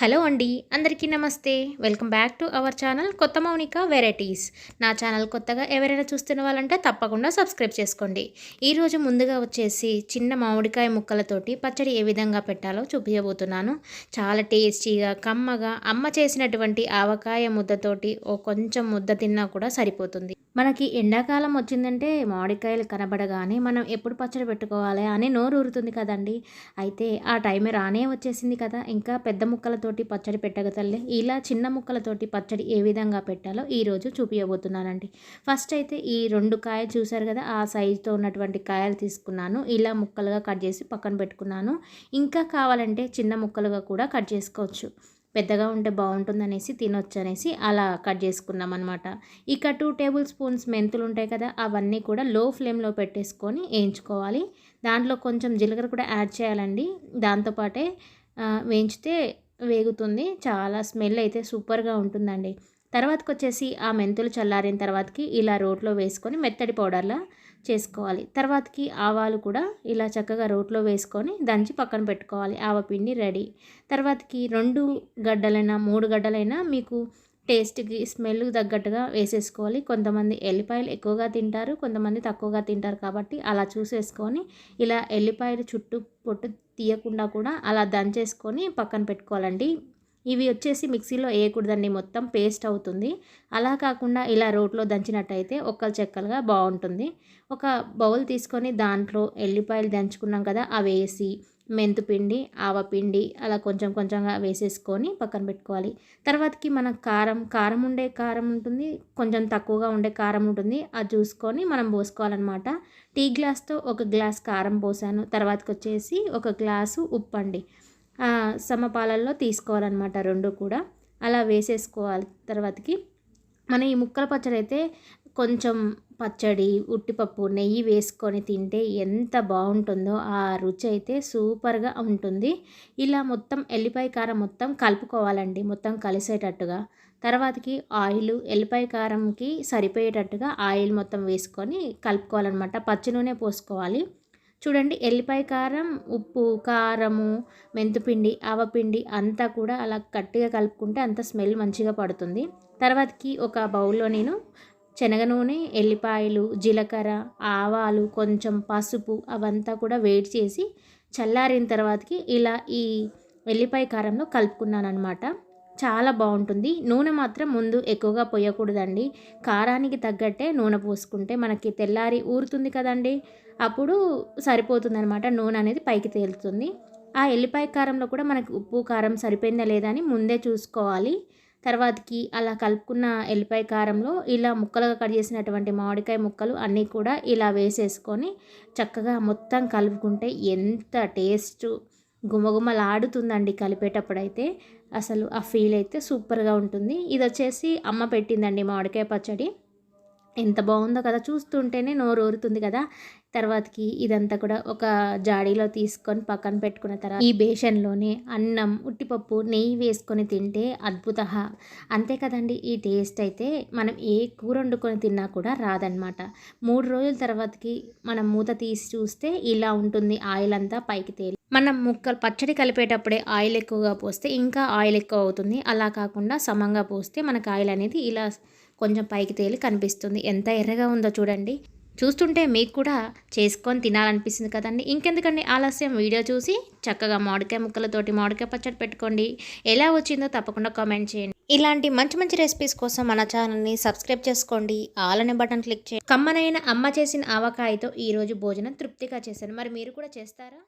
Hello అండి అందరికీ నమస్తే. Welcome back to our channel కొత్త మౌనిక వెరైటీస్. నా ఛానల్ కొత్తగా ఎవరైనా చూస్తున్న వాళ్ళంటే తప్పకుండా సబ్స్క్రైబ్ చేసుకోండి. ఈరోజు ముందుగా వచ్చేసి చిన్న మామిడికాయ ముక్కలతోటి పచ్చడి ఏ విధంగా పెట్టాలో చూపించబోతున్నాను చాలా టేస్టీగా కమ్మగా అమ్మ చేసినటువంటి ఆవకాయ ముద్దతోటి ఓ కొంచెం ముద్ద తిన్నా కూడా సరిపోతుంది. మనకి ఎండాకాలం వచ్చిందంటే మామిడికాయలు కనబడగానే మనం ఎప్పుడు పచ్చడి పెట్టుకోవాలి అని నోరు ఊరుతుంది కదండి. అయితే ఆ టైం రానే వచ్చేసింది కదా. ఇంకా పెద్ద ముక్కలతో ముక్కలతోటి పచ్చడి పెట్టగతల్లే ఇలా చిన్న ముక్కలతోటి పచ్చడి ఏ విధంగా పెట్టాలో ఈరోజు చూపించబోతున్నానండి ఫస్ట్ అయితే ఈ రెండు కాయలు చూసారు కదా ఆ సైజుతో ఉన్నటువంటి కాయలు తీసుకున్నాను. ఇలా ముక్కలుగా కట్ చేసి పక్కన పెట్టుకున్నాను. ఇంకా కావాలంటే చిన్న ముక్కలుగా కూడా కట్ చేసుకోవచ్చు. పెద్దగా ఉంటే బాగుంటుందనేసి తినొచ్చు అనేసి అలా కట్ చేసుకున్నాం అనమాట ఇక టూ టేబుల్ స్పూన్స్ మెంతులు ఉంటాయి కదా అవన్నీ కూడా లో ఫ్లేమ్లో పెట్టేసుకొని వేయించుకోవాలి. దాంట్లో కొంచెం జీలకర్ర కూడా యాడ్ చేయాలండి. దాంతోపాటే వేయించితే వేగుతుంది. చాలా స్మెల్ అయితే సూపర్గా ఉంటుందండి. తర్వాతకి వచ్చేసి ఆ మెంతులు చల్లారిన తర్వాతకి ఇలా రోట్లో వేసుకొని మెత్తడి పౌడర్లా చేసుకోవాలి. తర్వాతకి ఆవాలు కూడా ఇలా చక్కగా రోట్లో వేసుకొని దంచి పక్కన పెట్టుకోవాలి. ఆవపిండి రెడీ. తర్వాతకి రెండు గడ్డలైనా మూడు గడ్డలైనా మీకు టేస్ట్కి స్మెల్ తగ్గట్టుగా వేసేసుకోవాలి. కొంతమంది ఎల్లిపాయలు ఎక్కువగా తింటారు కొంతమంది తక్కువగా తింటారు కాబట్టి అలా చూసేసుకొని ఇలా ఎల్లిపాయలు చుట్టూ పొట్టు తీయకుండా కూడా అలా దంచేసుకొని పక్కన పెట్టుకోవాలండి. ఇవి వచ్చేసి మిక్సీలో వేయకూడదండి మొత్తం పేస్ట్ అవుతుంది. అలా కాకుండా ఇలా రోట్లో దంచినట్టయితే ఒక్కలు చెక్కలుగా బాగుంటుంది. ఒక బౌల్ తీసుకొని దాంట్లో ఎల్లిపాయలు దంచుకున్నాం కదా అవి వేసి మెంతుపిండి ఆవపిండి అలా కొంచెం కొంచెంగా వేసేసుకొని పక్కన పెట్టుకోవాలి. తర్వాతకి మన కారం కారం ఉండే కారం ఉంటుంది కొంచెం తక్కువగా ఉండే కారం ఉంటుంది అది చూసుకొని మనం పోసుకోవాలన్నమాట. టీ గ్లాస్తో ఒక గ్లాస్ కారం పోసాను. తర్వాతకి వచ్చేసి ఒక గ్లాసు ఉప్పు అండి సమపాలల్లో తీసుకోవాలన్నమాట రెండు కూడా. అలా వేసేసుకోవాలి తర్వాతకి. మన ఈ ముక్కల పచ్చడి అయితే కొంచెం పచ్చడి ఉట్టిపప్పు నెయ్యి వేసుకొని తింటే ఎంత బాగుంటుందో ఆ రుచి అయితే సూపర్గా ఉంటుంది. ఇలా మొత్తం ఎల్లిపాయ కారం మొత్తం కలుపుకోవాలండి మొత్తం కలిసేటట్టుగా. తర్వాతకి ఆయిల్ ఎల్లిపాయ కారంకి సరిపోయేటట్టుగా ఆయిల్ మొత్తం వేసుకొని కలుపుకోవాలన్నమాట. పచ్చి నూనె పోసుకోవాలి. చూడండి ఎల్లిపాయ కారం ఉప్పు కారము మెంతుపిండి ఆవపిండి అంతా కూడా అలా గట్టిగా కలుపుకుంటే అంత స్మెల్ మంచిగా పడుతుంది. తర్వాతకి ఒక బౌల్లో నేను శనగ నూనె ఎల్లిపాయలు జీలకర్ర ఆవాలు కొంచెం పసుపు అవంతా కూడా వేడి చేసి చల్లారిన తర్వాతకి ఇలా ఈ ఎల్లిపాయ కారంలో కలుపుకున్నాను అనమాట చాలా బాగుంటుంది. నూనె మాత్రం ముందు ఎక్కువగా పోయకూడదండి. కారానికి తగ్గట్టే నూనె పోసుకుంటే మనకి తెల్లారి ఊరుతుంది కదండి. అప్పుడు సరిపోతుందనమాట నూనె అనేది పైకి తేలుతుంది. ఆ ఎల్లిపాయ కారంలో కూడా మనకి ఉప్పు కారం సరిపోయిందా లేదా అని ముందే చూసుకోవాలి. తర్వాతకి అలా కలుపుకున్న ఎల్లిపాయ కారంలో ఇలా ముక్కలుగా కట్ చేసినటువంటి మామిడికాయ ముక్కలు అన్నీ కూడా ఇలా వేసేసుకొని చక్కగా మొత్తం కలుపుకుంటే ఎంత టేస్ట్ గుమగుమలాడుతుందండి కలిపేటప్పుడైతే. అసలు ఆ ఫీల్ అయితే సూపర్గా ఉంటుంది. ఇది వచ్చేసి అమ్మ పెట్టిందండి మామిడికాయ పచ్చడి. ఎంత బాగుందో కదా చూస్తుంటేనే నోరు ఊరుతుంది కదా. తర్వాతకి ఇదంతా కూడా ఒక జాడీలో తీసుకొని పక్కన పెట్టుకున్న తర్వాత ఈ బేషన్లోనే అన్నం ఉట్టిపప్పు నెయ్యి వేసుకొని తింటే అద్భుత అంతే కదండి ఈ టేస్ట్ అయితే మనం ఏ కూర వండుకొని తిన్నా కూడా రాదనమాట మూడు రోజుల తర్వాతకి మనం మూత తీసి చూస్తే ఇలా ఉంటుంది ఆయిల్ అంతా పైకి తేలి. మనం ముక్కలు పచ్చడి కలిపేటప్పుడే ఆయిల్ ఎక్కువగా పోస్తే ఇంకా ఆయిల్ ఎక్కువ అవుతుంది. అలా కాకుండా సమంగా పోస్తే మనకు ఆయిల్ అనేది ఇలా కొంచెం పైకి తేలి కనిపిస్తుంది. ఎంత ఎర్రగా ఉందో చూడండి. చూస్తుంటే మీకు కూడా చేసుకొని తినాలనిపిస్తుంది కదండి. ఇంకెందుకండి ఆలస్యం? వీడియో చూసి చక్కగా మామిడికాయ ముక్కలతోటి మామిడికాయ పచ్చడి పెట్టుకోండి. ఎలా వచ్చిందో తప్పకుండా కామెంట్ చేయండి. ఇలాంటి మంచి మంచి రెసిపీస్ కోసం మన ఛానల్ని సబ్స్క్రైబ్ చేసుకోండి. ఆలనే బటన్ క్లిక్ చేయండి. కమ్మనైన అమ్మ చేసిన ఆవకాయతో ఈరోజు భోజనం తృప్తిగా చేశాను. మరి మీరు కూడా చేస్తారా?